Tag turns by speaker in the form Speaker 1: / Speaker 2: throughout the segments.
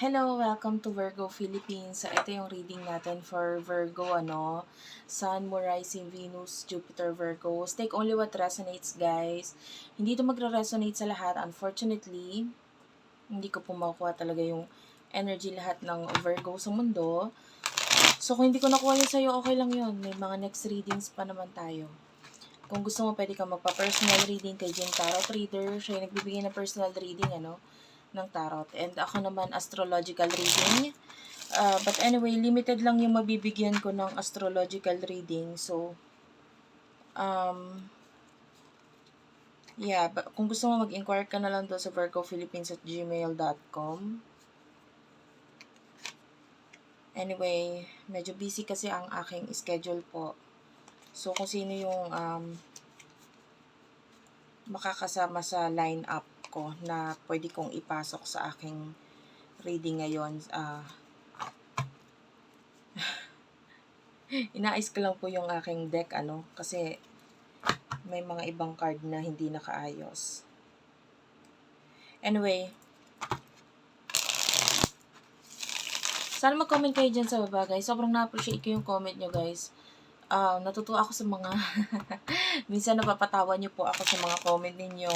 Speaker 1: Hello, welcome to Virgo Philippines. So, ito yung reading natin for Virgo, ano, Sun, Moon, Rising, Venus, Jupiter, Virgos. Take only what resonates, guys. Hindi ito magre-resonate sa lahat. Unfortunately, hindi ko po makukuha talaga yung energy lahat ng Virgo sa mundo. So, kung hindi ko nakuha yun sa'yo, okay lang yun. May mga next readings pa naman tayo. Kung gusto mo, pwede ka magpa-personal reading kay Jim Tarot Reader. Siya yung nagbibigay ng personal reading, ano, ng tarot. And ako naman, astrological reading. Uh, but anyway, limited lang yung mabibigyan ko ng astrological reading. So, um, yeah, kung gusto mo mag-inquire ka na lang doon sa virgophilippines at gmail.com. Anyway, medyo busy kasi ang aking schedule po. So, kung sino yung um, makakasama sa line-up ko na pwede kong ipasok sa aking reading ngayon. Uh, inaayos ko lang po yung aking deck, ano, kasi may mga ibang card na hindi nakaayos. Anyway, sana mag-comment kayo dyan sa baba, guys. Sobrang na-appreciate ko yung comment nyo, guys. Uh, natutuwa ako sa mga, minsan napapatawa nyo po ako sa mga comment ninyo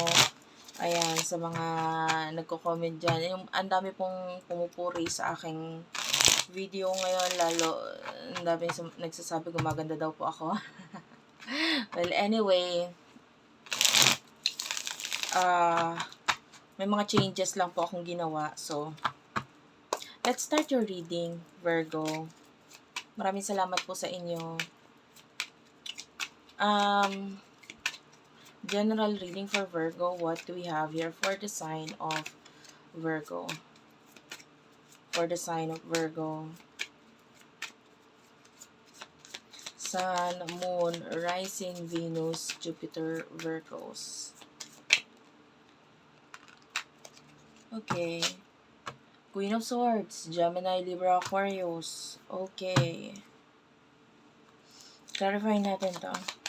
Speaker 1: Ayan, sa mga nagko-comment dyan. Yung, ang dami pong pumupuri sa aking video ngayon. Lalo, ang dami nagsasabi gumaganda daw po ako. well, anyway, uh, may mga changes lang po akong ginawa. So, let's start your reading, Virgo. Maraming salamat po sa inyo. Um, general reading for Virgo. What do we have here for the sign of Virgo? For the sign of Virgo. Sun, Moon, Rising, Venus, Jupiter, Virgos. Okay. Queen of Swords, Gemini, Libra, Aquarius. Okay. Clarify natin to.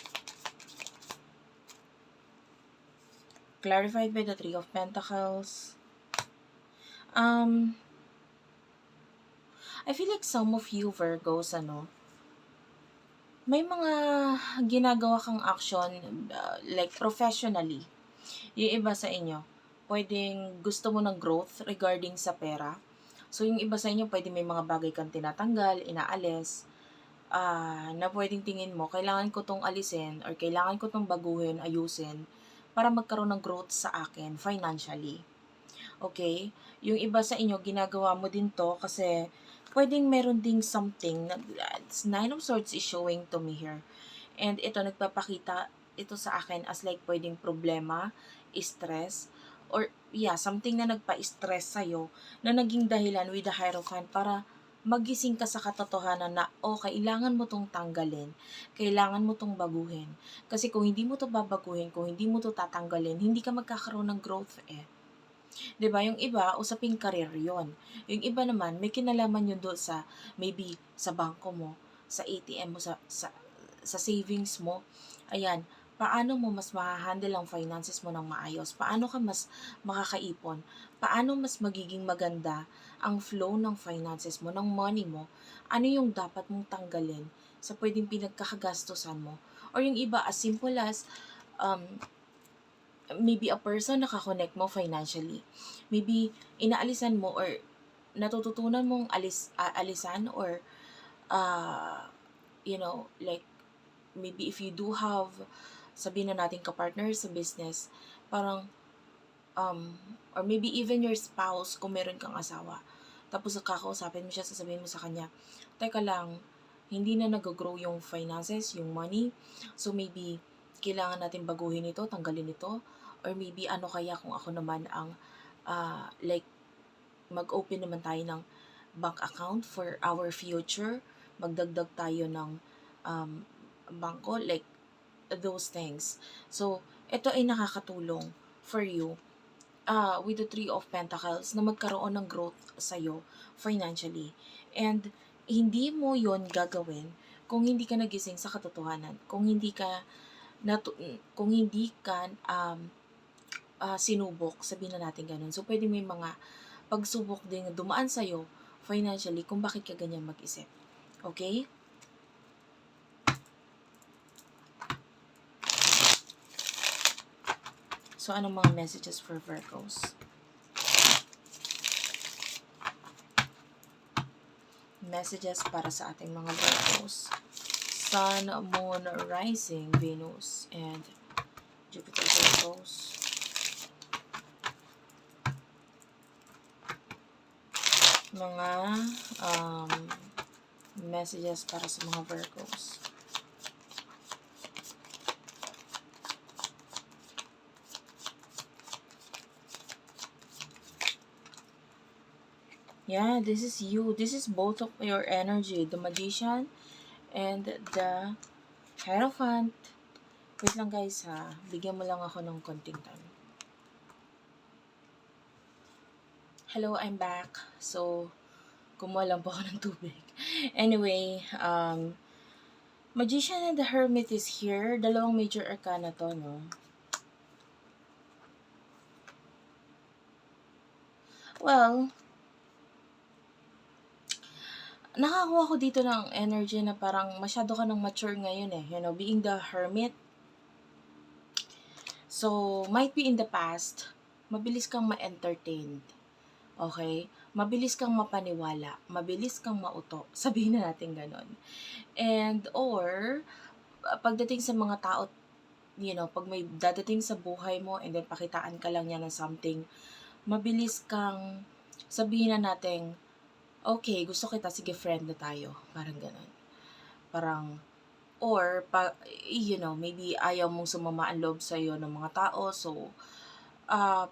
Speaker 1: Clarified by the Three of Pentacles. Um, I feel like some of you Virgos, ano, may mga ginagawa kang action uh, like professionally. Yung iba sa inyo, pwedeng gusto mo ng growth regarding sa pera. So, yung iba sa inyo, pwede may mga bagay kang tinatanggal, inaalis, uh, na pwedeng tingin mo, kailangan ko tong alisin or kailangan ko tong baguhin, ayusin para magkaroon ng growth sa akin financially. Okay? Yung iba sa inyo, ginagawa mo din to kasi pwedeng meron ding something na Nine of Swords is showing to me here. And ito, nagpapakita ito sa akin as like pwedeng problema, stress, or yeah, something na nagpa-stress sa'yo na naging dahilan with the Hierophant para magising ka sa katotohanan na, oh, kailangan mo tong tanggalin, kailangan mo tong baguhin. Kasi kung hindi mo to babaguhin, kung hindi mo to tatanggalin, hindi ka magkakaroon ng growth eh. 'Di ba? Yung iba, usaping career 'yon. Yung iba naman, may kinalaman yun doon sa maybe sa bangko mo, sa ATM mo, sa sa, sa savings mo. Ayan, paano mo mas ma-handle ang finances mo ng maayos? Paano ka mas makakaipon? Paano mas magiging maganda ang flow ng finances mo, ng money mo? Ano yung dapat mong tanggalin sa pwedeng pinagkakagastosan mo? Or yung iba, as simple as, um, maybe a person nakakonect mo financially. Maybe inaalisan mo or natututunan mong alis, uh, alisan or uh, you know, like maybe if you do have sabihin na natin ka-partner sa business, parang, um, or maybe even your spouse, kung meron kang asawa, tapos kakausapin mo siya, sasabihin mo sa kanya, teka lang, hindi na nag-grow yung finances, yung money, so maybe, kailangan natin baguhin ito, tanggalin ito, or maybe ano kaya kung ako naman ang, uh, like, mag-open naman tayo ng bank account for our future, magdagdag tayo ng um, bangko, like, those things. So, ito ay nakakatulong for you uh, with the Three of Pentacles na magkaroon ng growth sa'yo financially. And hindi mo yon gagawin kung hindi ka nagising sa katotohanan. Kung hindi ka natu- kung hindi ka um, uh, sinubok, sabihin na natin ganun. So, pwede may mga pagsubok din dumaan sa'yo financially kung bakit ka ganyan mag-isip. Okay? So, anong mga messages for Virgos? Messages para sa ating mga Virgos. Sun, Moon, Rising, Venus, and Jupiter Virgos. Mga um, messages para sa mga Virgos. Yeah, this is you. This is both of your energy. The Magician and the Hierophant. Wait lang guys ha. Bigyan mo lang ako ng konting time. Hello, I'm back. So, kumuha lang po ako ng tubig. Anyway, um, Magician and the Hermit is here. Dalawang major arcana to, no? Well, nakakuha ko dito ng energy na parang masyado ka nang mature ngayon eh. You know, being the hermit. So, might be in the past, mabilis kang ma-entertained. Okay? Mabilis kang mapaniwala. Mabilis kang mauto. Sabihin na natin ganon. And, or, pagdating sa mga tao, you know, pag may dadating sa buhay mo and then pakitaan ka lang niya ng something, mabilis kang sabihin na natin, okay, gusto kita, sige, friend na tayo. Parang ganun. Parang, or, pa, you know, maybe ayaw mong sumama ang loob sa'yo ng mga tao. So, uh,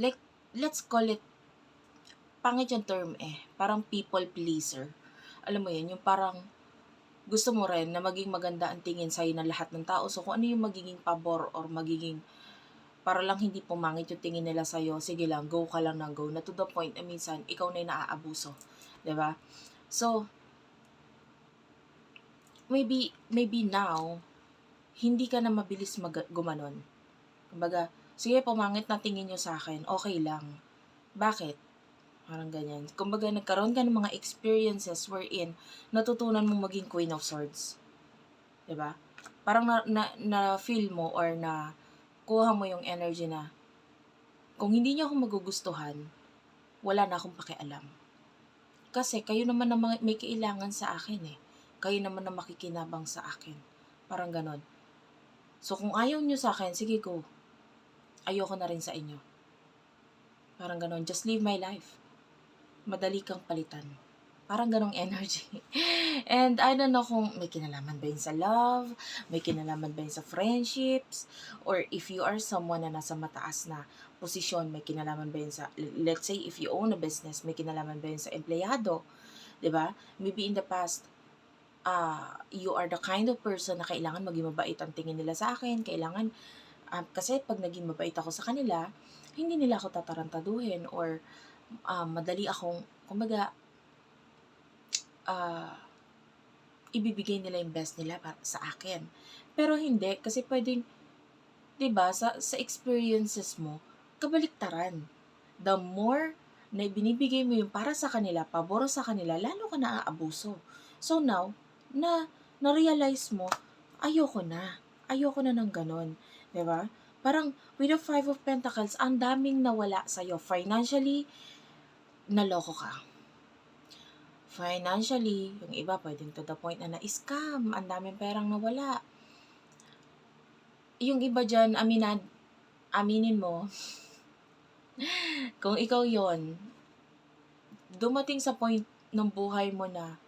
Speaker 1: like, let's call it, pangit yung term eh. Parang people pleaser. Alam mo yun, yung parang, gusto mo rin na maging maganda ang tingin sa'yo ng lahat ng tao. So, kung ano yung magiging pabor or magiging para lang hindi pumangit yung tingin nila sa'yo, sige lang, go ka lang ng go. Na to the point na minsan, ikaw na yung naaabuso. 'Di ba? So, maybe, maybe now, hindi ka na mabilis mag- gumanon. Kumbaga, sige, pumangit na tingin nyo sa akin, okay lang. Bakit? Parang ganyan. Kumbaga, nagkaroon ka ng mga experiences wherein natutunan mong maging Queen of Swords. 'Di ba? Parang na, na, na feel mo or na kuha mo yung energy na kung hindi niyo ako magugustuhan, wala na akong pakialam. Kasi kayo naman na may kailangan sa akin eh. Kayo naman na makikinabang sa akin. Parang ganon. So kung ayaw nyo sa akin, sige go. Ayoko na rin sa inyo. Parang ganon. Just live my life. Madali kang palitan. Parang ganong energy. And I don't know kung may kinalaman ba yun sa love, may kinalaman ba yun sa friendships, or if you are someone na nasa mataas na posisyon, may kinalaman ba yun sa, let's say, if you own a business, may kinalaman ba yun sa empleyado, 'di ba? Maybe in the past, uh, you are the kind of person na kailangan maging mabait ang tingin nila sa akin, kailangan, um, kasi pag naging mabait ako sa kanila, hindi nila ako tatarantaduhin or um, madali akong, kumbaga, ah, ibibigay nila yung best nila para sa akin. Pero hindi, kasi pwedeng, 'di ba sa, sa experiences mo, kabaliktaran. The more na binibigay mo yung para sa kanila, pabor sa kanila, lalo ka naaabuso. So now, na na-realize mo, ayoko na. Ayoko na ng ganon. ba? Parang with the Five of Pentacles, ang daming nawala sa'yo. Financially, naloko ka. Financially, yung iba pwedeng to the point na na-scam, ang daming perang nawala. Yung iba dyan, aminad, aminin mo, kung ikaw yon dumating sa point ng buhay mo na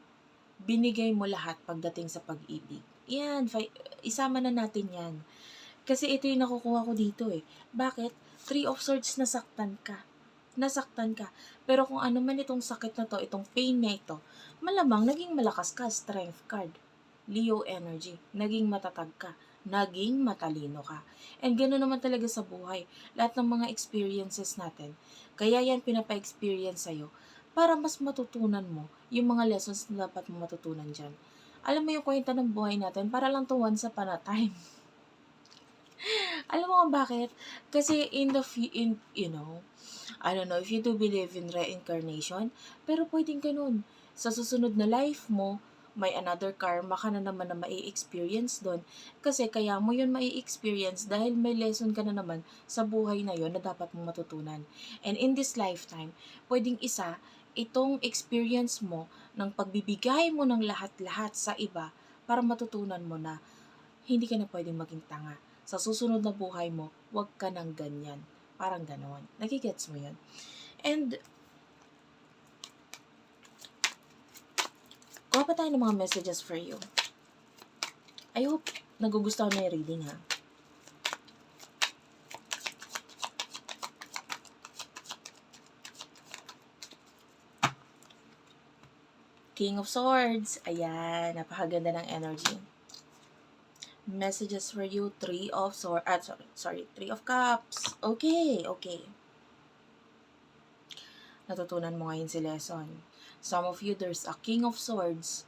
Speaker 1: binigay mo lahat pagdating sa pag-ibig. Yan, isama na natin yan. Kasi ito yung nakukuha ko dito eh. Bakit? Three of Swords nasaktan ka. Nasaktan ka. Pero kung ano man itong sakit na to, itong pain na ito, malamang naging malakas ka, strength card. Leo energy. Naging matatag ka. Naging matalino ka. And gano'n naman talaga sa buhay. Lahat ng mga experiences natin. Kaya yan pinapa-experience sa'yo para mas matutunan mo yung mga lessons na dapat mo matutunan dyan. Alam mo yung kwenta ng buhay natin para lang to once upon a time. Alam mo kung bakit? Kasi in the in you know, I don't know if you do believe in reincarnation, pero pwedeng ganun. Sa susunod na life mo, may another karma ka na naman na mai-experience doon. Kasi kaya mo yun mai-experience dahil may lesson ka na naman sa buhay na yon na dapat mong matutunan. And in this lifetime, pwedeng isa, itong experience mo ng pagbibigay mo ng lahat-lahat sa iba para matutunan mo na hindi ka na pwedeng maging tanga. Sa susunod na buhay mo, huwag ka nang ganyan. Parang ganon. Nagigets mo yun? And, kuha pa tayo ng mga messages for you. I hope nagugustuhan mo yung reading ha. King of Swords. Ayan, napakaganda ng energy. Messages for you, Three of Swords. Ah, sorry, sorry, Three of Cups. Okay, okay. Natutunan mo ngayon si lesson. Some of you, there's a King of Swords.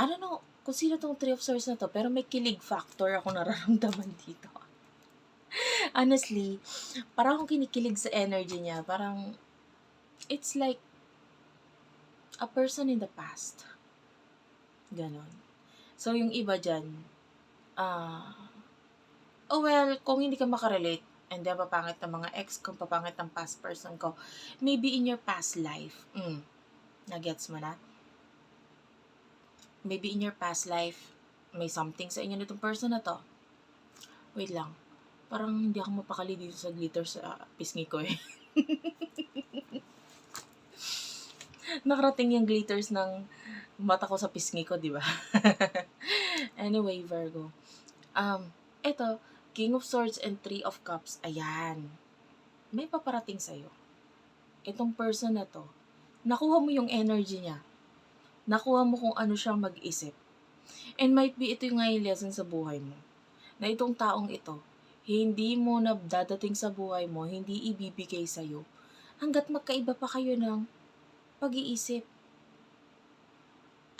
Speaker 1: I don't know kung sino tong Three of Swords na to, pero may kilig factor ako nararamdaman dito. Honestly, parang akong kinikilig sa energy niya. Parang, it's like, a person in the past. Ganon. So, yung iba dyan, ah, oh well, kung hindi ka makarelate, and then papangit ng mga ex ko, papangit ng past person ko, maybe in your past life, mm, nagets mo na? Maybe in your past life, may something sa inyo nitong person na to. Wait lang. Parang hindi ako mapakali dito sa glitter sa pisngi ko eh. nakarating yung glitters ng mata ko sa pisngi ko, di ba? anyway, Virgo. Um, eto, King of Swords and Three of Cups. Ayan. May paparating sa'yo. Itong person na to, nakuha mo yung energy niya. Nakuha mo kung ano siyang mag-isip. And might be ito yung ngayon lesson sa buhay mo. Na itong taong ito, hindi mo na dadating sa buhay mo, hindi ibibigay sa'yo. Hanggat magkaiba pa kayo ng pag-iisip.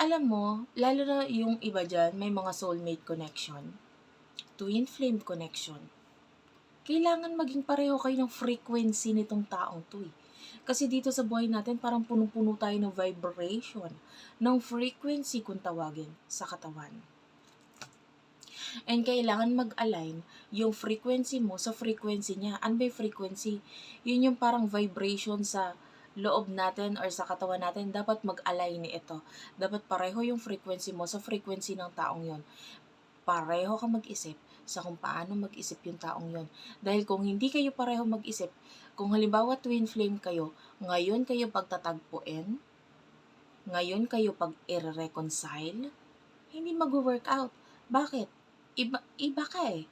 Speaker 1: Alam mo, lalo na yung iba dyan, may mga soulmate connection. Twin flame connection. Kailangan maging pareho kayo ng frequency nitong taong to eh. Kasi dito sa buhay natin, parang punong-puno tayo ng vibration, ng frequency kung tawagin sa katawan. And kailangan mag-align yung frequency mo sa frequency niya. Ano ba frequency? Yun yung parang vibration sa loob natin or sa katawan natin, dapat mag-align ito. Dapat pareho yung frequency mo sa frequency ng taong yon. Pareho ka mag-isip sa kung paano mag-isip yung taong yon. Dahil kung hindi kayo pareho mag-isip, kung halimbawa twin flame kayo, ngayon kayo pagtatagpuin, ngayon kayo pag i-reconcile, hindi mag-work out. Bakit? Iba, iba ka eh.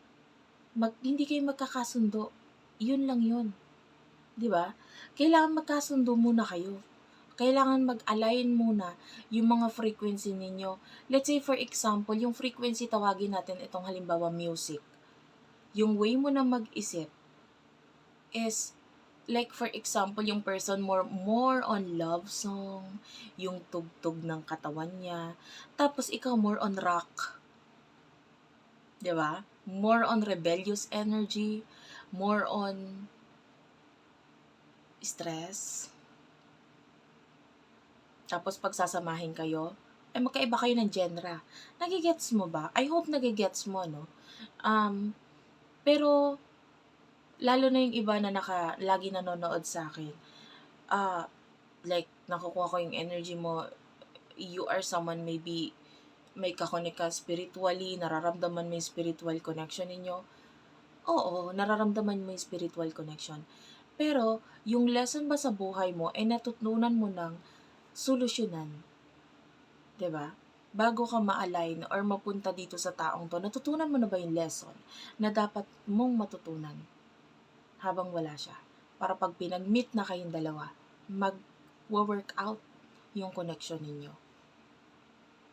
Speaker 1: Mag, hindi kayo magkakasundo. Yun lang yun. 'di ba? Kailangan magkasundo muna kayo. Kailangan mag-align muna yung mga frequency ninyo. Let's say for example, yung frequency tawagin natin itong halimbawa music. Yung way mo na mag-isip is like for example, yung person more more on love song, yung tugtog ng katawan niya. Tapos ikaw more on rock. 'Di ba? More on rebellious energy, more on stress. Tapos pagsasamahin kayo, ay magkaiba kayo ng genre. Nagigets mo ba? I hope nagigets mo, no? Um, pero, lalo na yung iba na naka, lagi nanonood sa akin, uh, like, nakukuha ko yung energy mo, you are someone maybe may kakonek ka spiritually, nararamdaman mo yung spiritual connection ninyo. Oo, nararamdaman mo yung spiritual connection. Pero, yung lesson ba sa buhay mo ay natutunan mo ng solusyonan. 'Di ba? Bago ka ma-align or mapunta dito sa taong to, natutunan mo na ba yung lesson na dapat mong matutunan habang wala siya? Para pag pinag-meet na kayong dalawa, mag-work out yung connection ninyo.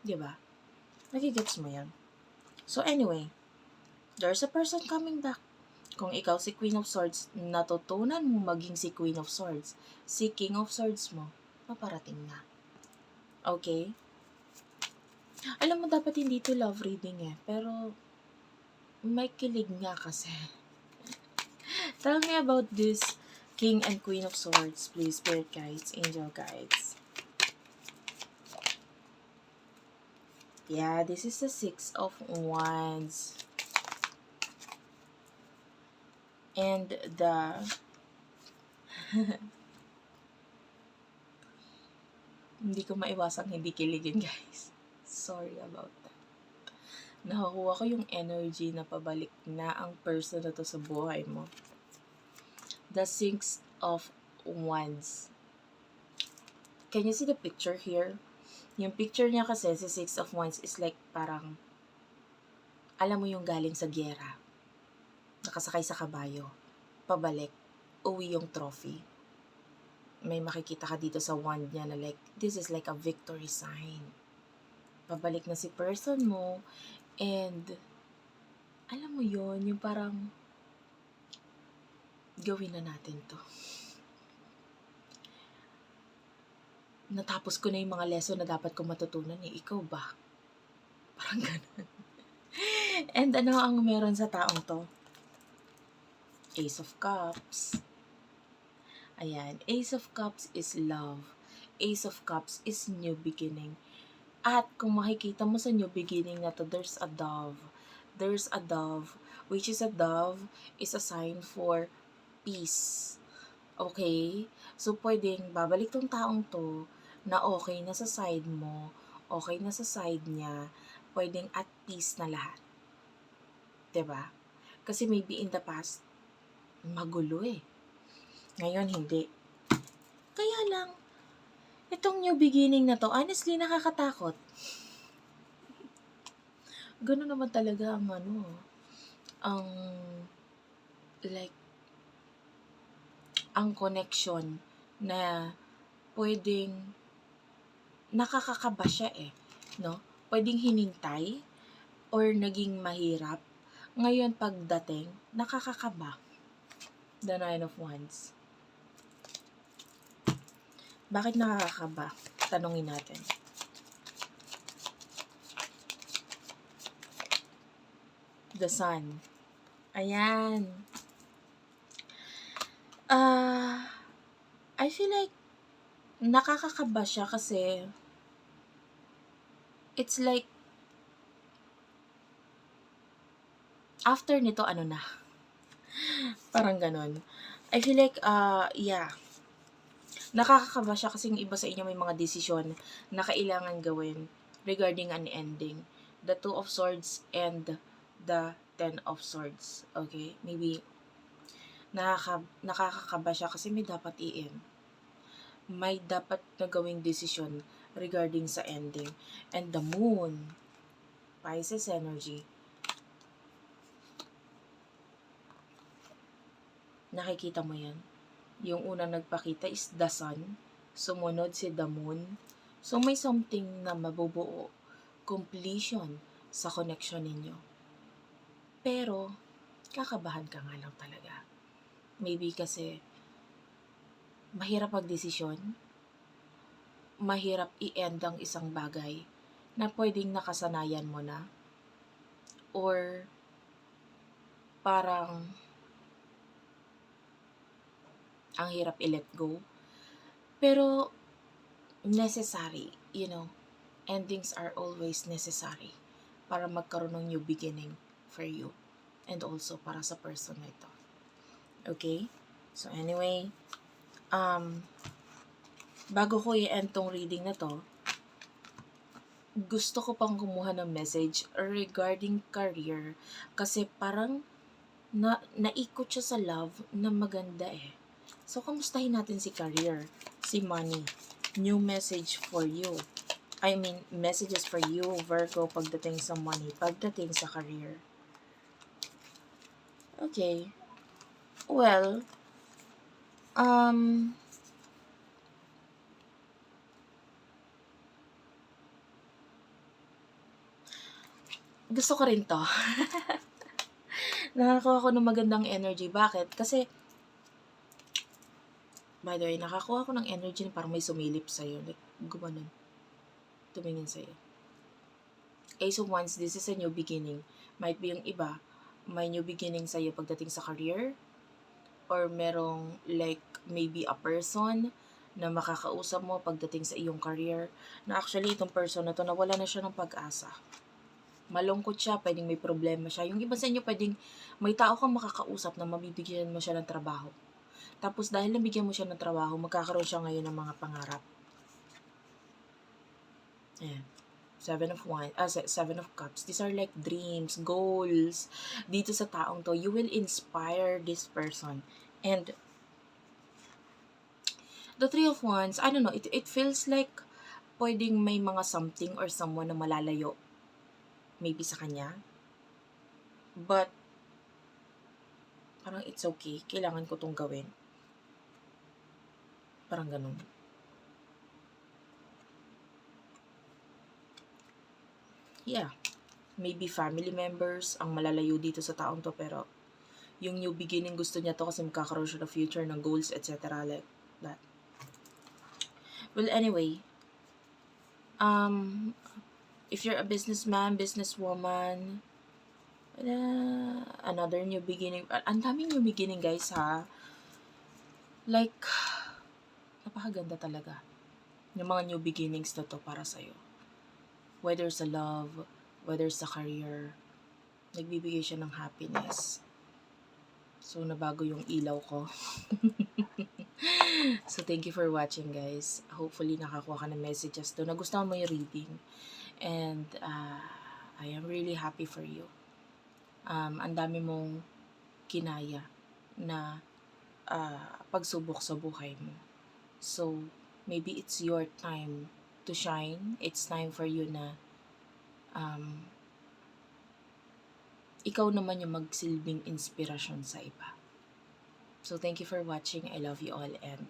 Speaker 1: 'Di ba? Nagigets mo yan. So anyway, there's a person coming back kung ikaw si Queen of Swords, natutunan mo maging si Queen of Swords. Si King of Swords mo, paparating na. Okay? Alam mo, dapat hindi to love reading eh. Pero, may kilig nga kasi. Tell me about this King and Queen of Swords, please. Spirit guides, angel guides. Yeah, this is the Six of Wands. And the... hindi ko maiwasang hindi kiligin, guys. Sorry about that. Nakakuha ko yung energy na pabalik na ang person na to sa buhay mo. The Six of Wands. Can you see the picture here? Yung picture niya kasi, si Six of Wands is like parang, alam mo yung galing sa gyera. Nakasakay sa kabayo. Pabalik. Uwi yung trophy. May makikita ka dito sa wand niya na like, this is like a victory sign. Pabalik na si person mo, and, alam mo yon yung parang, gawin na natin to. Natapos ko na yung mga lesson na dapat ko matutunan eh. Ikaw ba? Parang ganun. And ano ang meron sa taong to? Ace of Cups. Ayan. Ace of Cups is love. Ace of Cups is new beginning. At kung makikita mo sa new beginning na to, there's a dove. There's a dove. Which is a dove is a sign for peace. Okay? So, pwedeng babalik tong taong to na okay na sa side mo, okay na sa side niya, pwedeng at peace na lahat. ba? Kasi maybe in the past, magulo eh. Ngayon, hindi. Kaya lang, itong new beginning na to, honestly, nakakatakot. Ganun naman talaga ang ano, ang, like, ang connection na pwedeng nakakakaba siya eh, no? Pwedeng hinintay or naging mahirap. Ngayon pagdating, nakakakaba. The Nine of Wands. Bakit nakakakaba? Tanungin natin. The Sun. Ayan. Ah, I feel like nakakakaba siya kasi it's like after nito ano na parang ganun I feel like uh yeah nakakakaba siya kasi yung iba sa inyo may mga desisyon na kailangan gawin regarding an ending. The two of swords and the ten of swords. Okay? Maybe nakaka, nakakakaba siya kasi may dapat i-end. May dapat na gawing desisyon regarding sa ending. And the moon, Pisces energy, nakikita mo yan. Yung unang nagpakita is the sun, sumunod si the moon. So may something na mabubuo, completion sa connection ninyo. Pero, kakabahan ka nga lang talaga. Maybe kasi mahirap magdesisyon, mahirap i-end ang isang bagay na pwedeng nakasanayan mo na or parang ang hirap i-let go. Pero necessary, you know, endings are always necessary para magkaroon ng new beginning for you and also para sa person na ito. Okay? So anyway, um, bago ko i-end tong reading na to, gusto ko pang kumuha ng message regarding career kasi parang na naikot siya sa love na maganda eh. So, kamustahin natin si career, si money. New message for you. I mean, messages for you, Virgo, pagdating sa money, pagdating sa career. Okay. Well, Um, gusto ko rin to. nakakuha ko ng magandang energy. Bakit? Kasi, by the way, nakakuha ko ng energy na parang may sumilip sa'yo. Like, gumanon. Tumingin sa'yo. Ace of Wands, this is a new beginning. Might be yung iba, may new beginning sa'yo pagdating sa career, or merong like maybe a person na makakausap mo pagdating sa iyong career na actually itong person na to nawala na siya ng pag-asa. Malungkot siya, pwedeng may problema siya. Yung iba sa inyo pwedeng may tao kang makakausap na mabibigyan mo siya ng trabaho. Tapos dahil nabigyan mo siya ng trabaho, magkakaroon siya ngayon ng mga pangarap. Ayan. Seven of Wands, ah, se- Seven of Cups. These are like dreams, goals. Dito sa taong to, you will inspire this person. And the Three of Wands, I don't know, it, it feels like pwedeng may mga something or someone na malalayo. Maybe sa kanya. But, parang it's okay. Kailangan ko tong gawin. Parang ganun. Yeah. Maybe family members ang malalayo dito sa taong to pero yung new beginning gusto niya to kasi magkakaroon siya ng future, ng goals, etc. Like that. Well, anyway, um, if you're a businessman, businesswoman, uh, another new beginning. ah, Ang daming new beginning, guys, ha? Like, napakaganda talaga. Yung mga new beginnings na to para sa'yo. Whether sa love, whether sa career, nagbibigay siya ng happiness. So, nabago yung ilaw ko. so, thank you for watching, guys. Hopefully, nakakuha ka ng messages to. Nagustuhan mo yung reading. And, uh, I am really happy for you. Um, ang dami mong kinaya na uh, pagsubok sa buhay mo. So, maybe it's your time to shine. It's time for you na um, ikaw naman yung magsilbing inspirasyon sa iba. So, thank you for watching. I love you all and